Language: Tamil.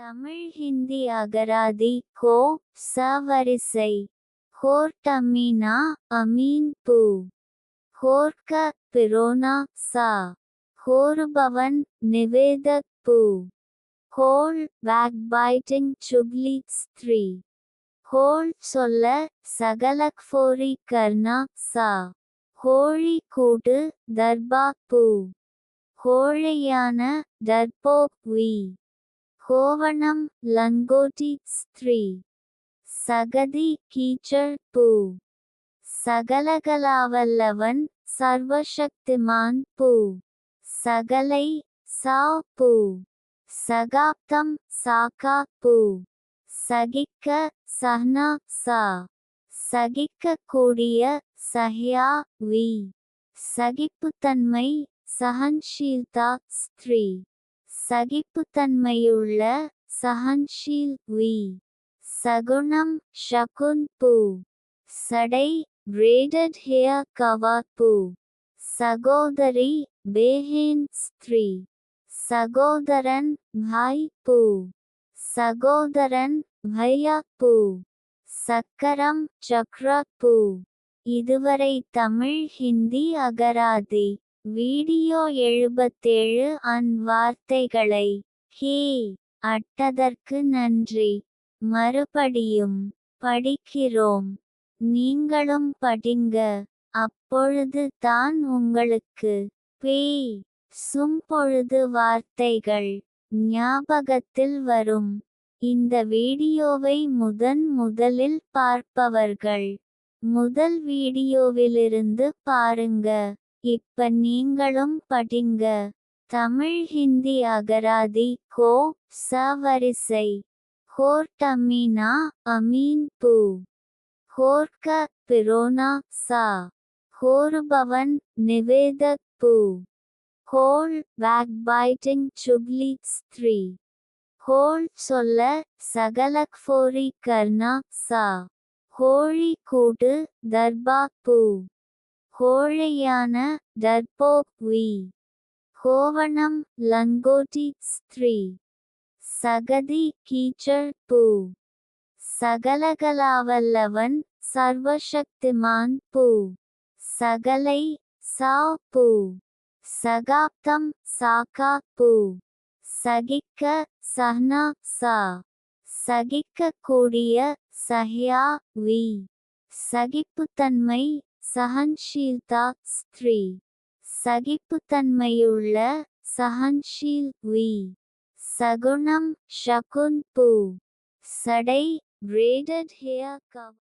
தமிழ் ஹிந்தி அகராதி கோ ச வரிசை. ஹோர்டமீனா அமீன் பூ. ஹோர்க பிரோனா சா. ஹோருபவன் நிவேதக் பூ. ஹோல் பேக்பைட்டிங் சுக்லி ஸ்திரீ. ஹோல் சொல்ல சகலக்ஃபோரி கர்ணா சா. ஹோழி கூடு தர்பா பூ. ஹோழையான தர்போ வி. கோவணம் லங்கோட்டி ஸ்திரீ. சகதி கீச்சர் பூ. சகலகலாவல்லவன் சர்வசக்திமான் பூ. சகலை சா பூ. சகாப்தம் சாக்கா பூ. சகிக்க சஹ்னா சா. சகிக்க கூடிய சஹ்யா வி. சகிப்புத்தன்மை சஹன்ஷீல்தா ஸ்திரீ. சகிப்புத்தன்மையுள்ள சஹன்ஷீல் வி. சகுணம் ஷகுன் பூ. சடை braided hair cover பூ. சகோதரி பேஹேன் ஸ்திரீ. சகோதரன் பாய் பூ. சகோதரன் பையா பூ. சக்கரம் சக்ரா பூ. இதுவரை தமிழ் ஹிந்தி அகராதி. வீடியோ எழுபத்தேழு அன் வார்த்தைகளை. ஹே. அட்டதற்கு நன்றி. மறுபடியும் படிக்கிறோம். நீங்களும் படிங்க. அப்பொழுது தான் உங்களுக்கு பேய் சும்பொழுது வார்த்தைகள் ஞாபகத்தில் வரும். இந்த வீடியோவை முதன் முதலில் பார்ப்பவர்கள். முதல் வீடியோவிலிருந்து பாருங்க. இப்ப நீங்களும் படிங்க. தமிழ் ஹிந்தி அகராதி கோ ச வரிசை ஹோர்டமீனா அமீன் பூ. ஹோர்க பிரோனா சா. ஹோருபவன் நிவேதக் பூ. ஹோல் பேக்பைட்டிங் சுக்லி ஸ்திரீ. ஹோல் சொல்ல சகலக்ஃபோரி கர்ணா சா. ஹோழி கூடு தர்பா பூ. கோழையான டர்போ வி. கோவணம் லங்கோட்டி ஸ்திரீ. சகதி கீச்சர் பூ. சகலகலாவல்லவன் சர்வசக்திமான் பூ. சகலை சா பூ. சகாப்தம் சாகா பூ. சகிக்க சஹ்னா சா. சகிக்க கூடிய சஹ்யா வி. சகிப்புத்தன்மை சஹன்ஷீல்தா ஸ்திரீ. சகிப்புத்தன்மையுள்ள சஹன்ஷீல் வி. சகுணம் ஷகுன் பூ. சடை braided hair cover.